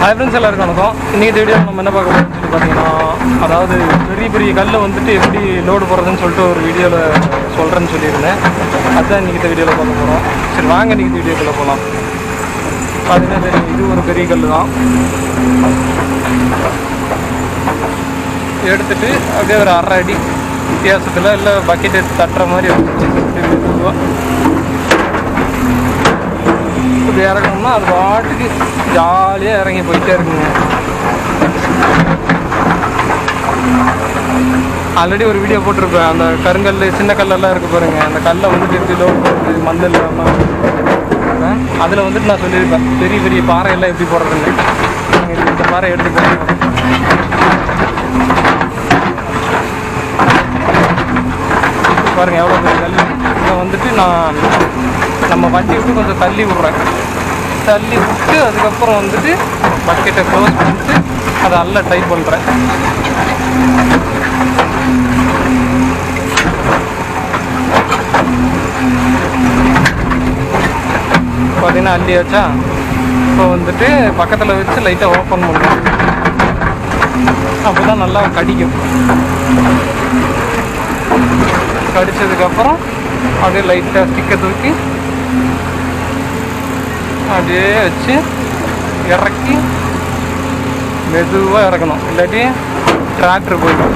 Hi friends எல்லாருக்கும் வணக்கம். இன்றைக்கி வீடியோ நம்ம என்ன பார்க்க போகிறோம்னு சொல்லி பார்த்தீங்கன்னா அதாவது பெரிய பெரிய கல்லை வந்துட்டு எப்படி லோடு போடுறதுன்னு சொல்லிட்டு ஒரு வீடியோவில் சொல்கிறேன்னு சொல்லியிருந்தேன். அதுதான் இன்றைக்கி இந்த வீடியோவில் பார்க்க போகிறோம் சரி வாங்க இன்றைக்கி இந்த வீடியோக்குள்ளே போகலாம் பார்த்தீங்கன்னா சரி இது ஒரு பெரிய கல் தான். எடுத்துட்டு அப்படியே ஒரு அரை அடி வித்தியாசத்தில் இல்லை பக்கெட் தட்டுற மாதிரி மெதுவாக இப்படி இறங்கணும்னா அது பாட்டுக்கு ஜாலியாக இறங்கி போயிட்டே இருக்குங்க. ஆல்ரெடி ஒரு வீடியோ போட்டிருப்பேன். அந்த கருங்கல் சின்ன கல்லெல்லாம் இருக்கு பாருங்க. அந்த கல்லை வந்துட்டு எப்படி லோட் போடுறது மண் இல்லாமல் அதில் வந்துட்டு நான் சொல்லியிருப்பேன். பெரிய பெரிய பாறையெல்லாம் எப்படி போடுறதுன்னு. நாங்கள் இந்த பாறை எடுத்து போடுறோம் பாருங்க எவ்வளோ பெரிய கல் இதை வந்துட்டு நான் நம்ம வண்டி விட்டு கொஞ்சம் தள்ளி விட்றாங்க தள்ளி விட்டு அதுக்கப்புறம் வந்துட்டு பக்கெட்டை க்ளோஸ் பண்ணிட்டு அதை நல்லா டைட் பண்ணுறேன் பார்த்தீங்கன்னா அள்ளியாச்சா? இப்போ வந்துட்டு பக்கத்தில் வச்சு லைட்டாக ஓப்பன் பண்ணுறேன் அப்போ தான் நல்லா கடிக்கும். கடித்ததுக்கப்புறம் அப்படியே லைட்டாக ஸ்டிக்கை தூக்கி அப்படியே வச்சு இறக்கி மெதுவாக இறக்கணும். இல்லாட்டி டிராக்டர் போயிடும்.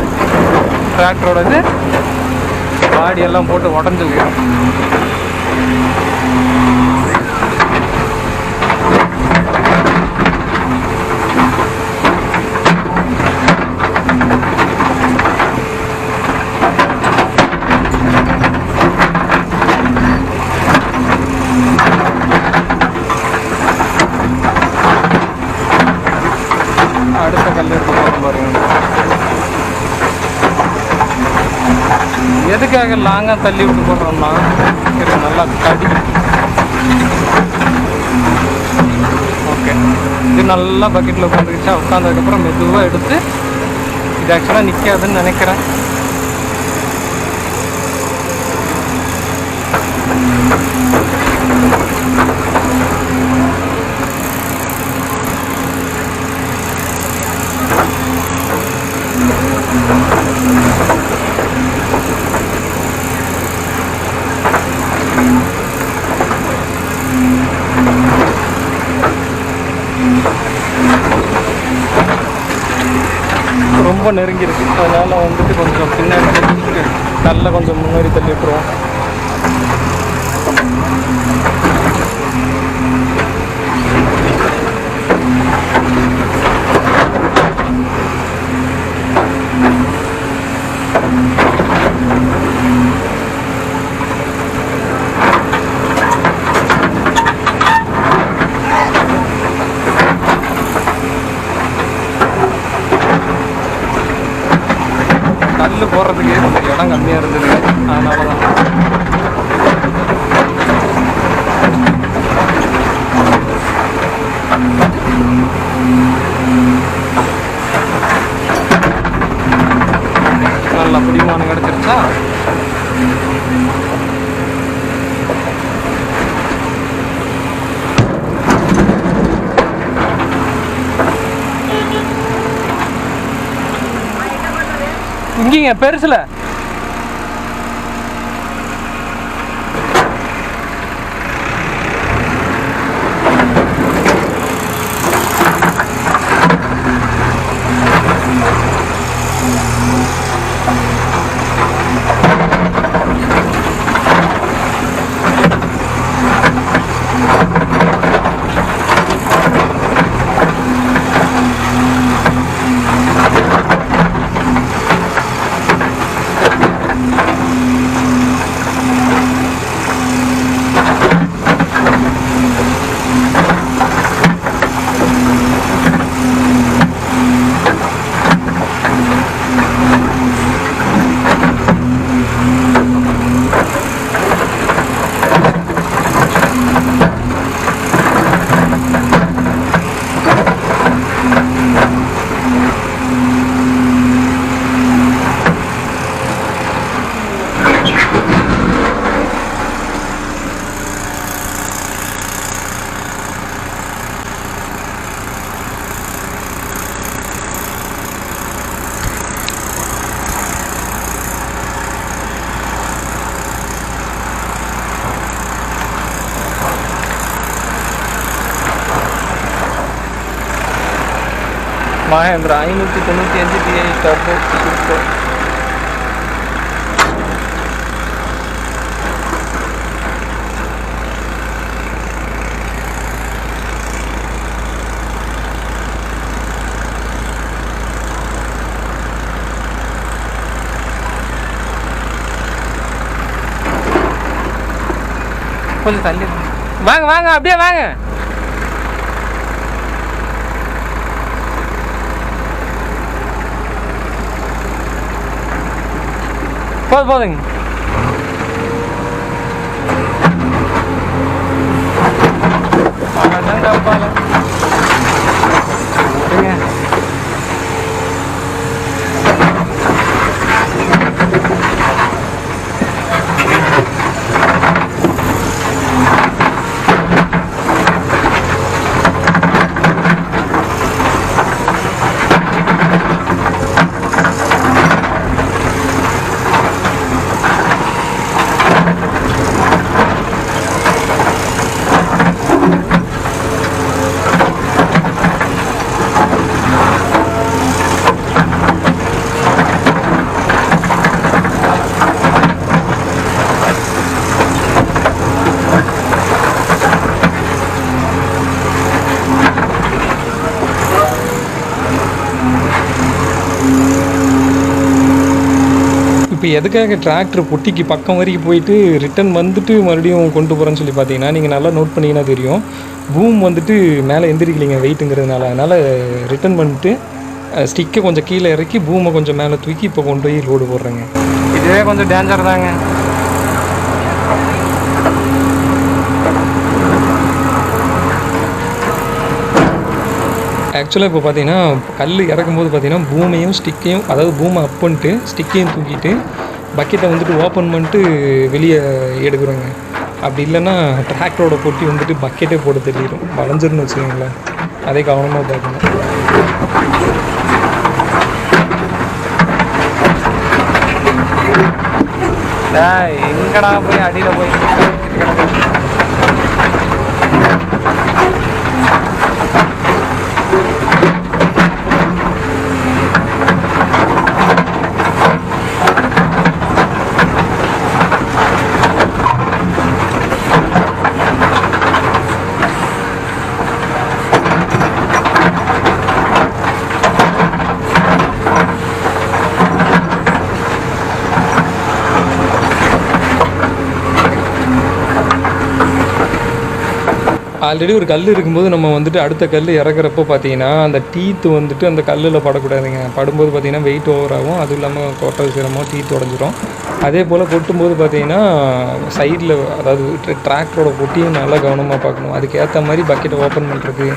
டிராக்டரோடது பாடியெல்லாம் போட்டு உடஞ்சி போயிடும் அடுத்த கல் எடுத்து போகிறோம் பாருங்க எதுக்காக லாங்காக தள்ளி விட்டு போடுறோம்னா இது நல்லா கடி ஓகே. இது நல்லா பக்கெட்டில் உட்காந்துருச்சா. உட்காந்ததுக்கப்புறம் மெதுவாக எடுத்து இது ஆக்சுவலாக நிற்காதுன்னு நினைக்கிறேன். ரொம்ப நெருங்கியிருக்கு. அதனால் வந்துட்டு கொஞ்சம் பின்னாடி தள்ளிட்டு நல்லா கொஞ்சம் முன்னாடி தள்ளி பெருசுல. மகேந்திரா ஐநூற்றி தொண்ணூற்றி அஞ்சு டிஐ டர்போ சூப்பர் கொஞ்சம் தள்ளி வாங்க வாங்க அப்படியே வாங்க. What voting? இப்போ எதுக்காக டிராக்டர் பொட்டிக்கு பக்கம் வரைக்கும் போயிட்டு ரிட்டன் வந்துட்டு மறுபடியும் கொண்டு போகிறேன்னு சொல்லி பார்த்தீங்கன்னா நீங்கள் நல்லா நோட் பண்ணிங்கன்னா தெரியும். பூம் வந்துட்டு மேலே எந்திரிக்கலைங்க வெயிட்டுங்கிறதுனால அதனால் ரிட்டன் பண்ணிட்டு ஸ்டிக்கை கொஞ்சம் கீழே இறக்கி பூமை கொஞ்சம் மேலே தூக்கி இப்போ கொண்டு போய் லோடு போடுறேங்க. இதுவே கொஞ்சம் டேஞ்சர் தாங்க. ஆக்சுவலாக இப்போ பார்த்தீங்கன்னா கல் இறக்கும்போது பார்த்தீங்கன்னா பூமையும் ஸ்டிக்கையும் அதாவது பூமை அப் பண்ணிட்டு ஸ்டிக்கையும் தூக்கிட்டு பக்கெட்டை வந்துட்டு ஓப்பன் பண்ணிட்டு வெளியே எடுக்கிறோங்க. அப்படி இல்லைன்னா டிராக்டரோட பொட்டி வந்துட்டு பக்கெட்டே போட தெரியும். வளைஞ்சிருன்னு வச்சுக்கோங்களேன். அதே கவனமாக பார்க்கணும். எங்கடா போய் அடியில் போய் ஆல்ரெடி ஒரு கல் இருக்கும்போது நம்ம வந்துட்டு அடுத்த கல் இறக்குறப்போ பார்த்தீங்கன்னா அந்த டீத்து வந்துட்டு அந்த கல்லில் படக்கூடாதுங்க. படும்போது பார்த்தீங்கன்னா வெயிட் ஓவர் ஆகும். அதுவும் இல்லாமல் கொட்டை சிரமம் டீத் உடஞ்சிரும். அதே போல் கொட்டும்போது பார்த்தீங்கன்னா சைடில் அதாவது டிராக்டரோட பொட்டியும் நல்லா கவனமாக பார்க்கணும். அதுக்கேற்ற மாதிரி பக்கெட்டை ஓப்பன் பண்ணுறது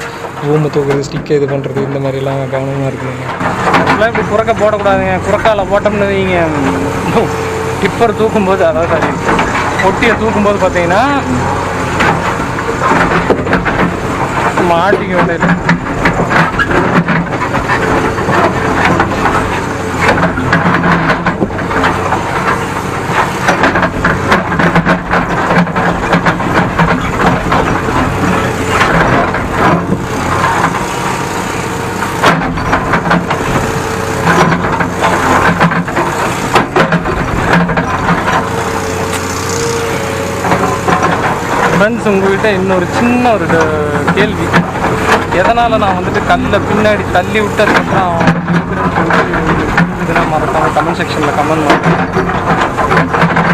ரூமை தூக்குறது ஸ்டிக்கை இது பண்ணுறது இந்த மாதிரிலாம் கவனமாக இருக்குங்க அதெல்லாம் இப்படி குறக்க போடக்கூடாதுங்க. குறக்கால போட்டோம்னு வைங்க. டிப்பர் தூக்கும்போது அதாவது கொட்டியை பொட்டியை தூக்கும்போது பார்த்தீங்கன்னா மாட்டிக்க வேண்டியது ஃப்ரெண்ட்ஸ் உங்ககிட்ட இன்னொரு சின்ன ஒரு ட- கேள்வி. எதனால் நான் வந்துட்டு கல்லை பின்னாடி தள்ளி விட்டு அதுக்கப்புறம் இருக்குதுன்னு சொல்லிட்டு இதெல்லாம் மறக்காமல் கமெண்ட் செக்ஷனில் கமெண்ட் பண்ணுறேன்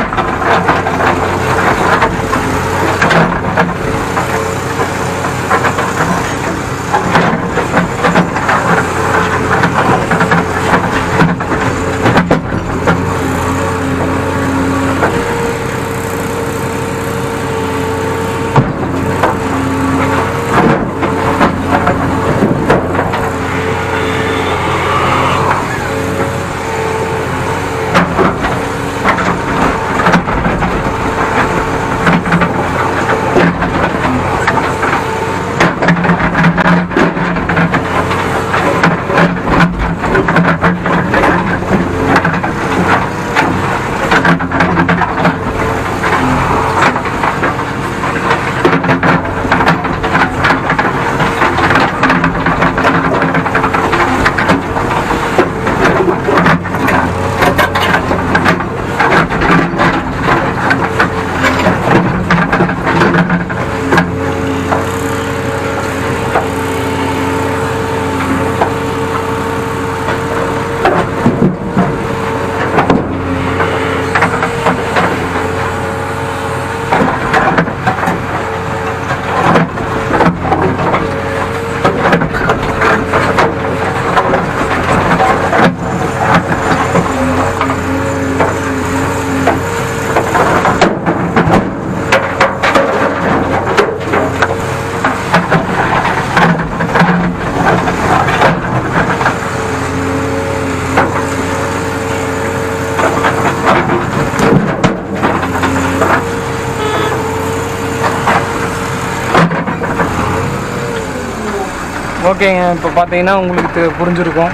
ஓகேங்க இப்போ பார்த்தீங்கன்னா உங்களுக்கு புரிஞ்சிருக்கும்.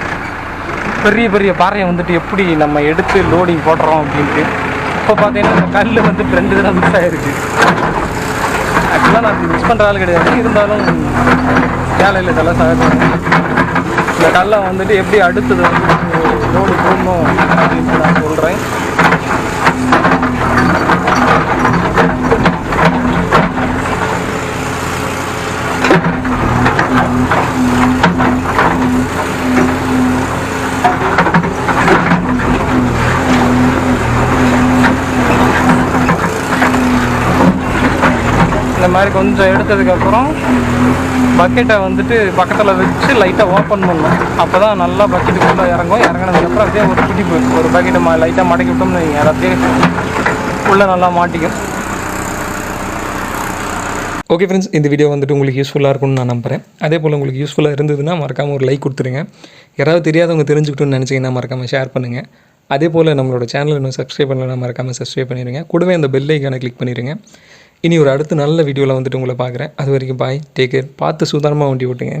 பெரிய பெரிய பாறையை வந்துட்டு எப்படி நம்ம எடுத்து லோடிங் போடுறோம் அப்படின்ட்டு. இப்போ பார்த்தீங்கன்னா இந்த கல் வந்து ரெண்டு தினம் மிஸ் ஆகிருக்கு ஆக்சுவலாக நான் மிஸ் பண்ணுற ஆள் கிடையாது. இருந்தாலும் வேலையில் இதெல்லாம் சகஜம். இந்த கல்லை வந்துட்டு எப்படி அடுத்தது வந்து லோடு போடணும் அப்படின்ட்டு நான் சொல்கிறேன் மாதிரி கொஞ்சம் எடுத்ததுக்கப்புறம் பக்கெட்டை வந்துட்டு பக்கத்தில் வச்சு லைட்டாக ஓப்பன் பண்ணணும் அப்போ தான் நல்லா பக்கெட்டுக்குள்ளே இறங்கும். இறங்கினதுக்கப்புறம் அப்படியே ஒரு பிடிப்பு ஒரு பக்கெட்டை மா லைட்டாக மடக்கி விட்டோம்னு வைங்க. உள்ளே நல்லா மாட்டிக்கும். ஓகே ஃப்ரெண்ட்ஸ் இந்த வீடியோ வந்துட்டு உங்களுக்கு யூஸ்ஃபுல்லாக இருக்கும்னு நான் நம்புறேன். அதே போல் உங்களுக்கு யூஸ்ஃபுல்லாக இருந்ததுன்னா மறக்காமல் ஒரு லைக் கொடுத்துருங்க. யாராவது தெரியாதவங்க தெரிஞ்சுக்கிட்டோன்னு நினச்சிங்கன்னா மறக்காமல் ஷேர் பண்ணுங்கள் அதே போல் நம்மளோட சேனல் இன்னும் சப்ஸ்கிரைப் பண்ணலாம் மறக்காமல் சப்ஸ்கிரைப் பண்ணிடுங்க கூடவே அந்த பெல் ஐக்கானை கிளிக் பண்ணிடுங்க இனி ஒரு அடுத்த நல்ல வீடியோவில் வந்துட்டு உங்களை பார்க்குறேன். அது வரைக்கும் பாய் டேக் கேர் பார்த்து சுதாரணமாக வண்டி ஓட்டுங்க.